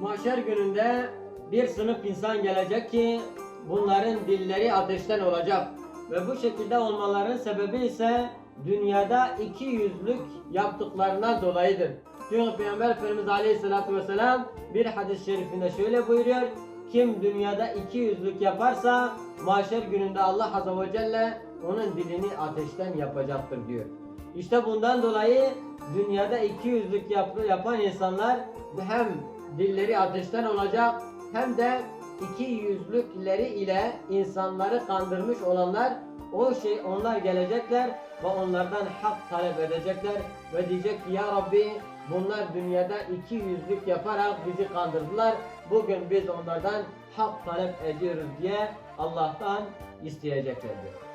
Mahşer gününde bir sınıf insan gelecek ki bunların dilleri ateşten olacak. Ve bu şekilde olmaların sebebi ise dünyada iki yüzlük yaptıklarına dolayıdır. Çünkü Peygamber Efendimiz Aleyhisselatü Vesselam bir hadis-i şerifinde şöyle buyuruyor. Kim dünyada iki yüzlük yaparsa mahşer gününde Allah Azze ve Celle onun dilini ateşten yapacaktır diyor. İşte bundan dolayı dünyada iki yüzlük yap- yapan insanlar hem dilleri ateşten olacak hem de iki yüzlükleri ile insanları kandırmış olanlar o şey onlar gelecekler ve onlardan hak talep edecekler ve diyecek ki ya Rabbi bunlar dünyada iki yüzlük yaparak bizi kandırdılar. Bugün biz onlardan hak talep ediyoruz diye Allah'tan isteyeceklerdir.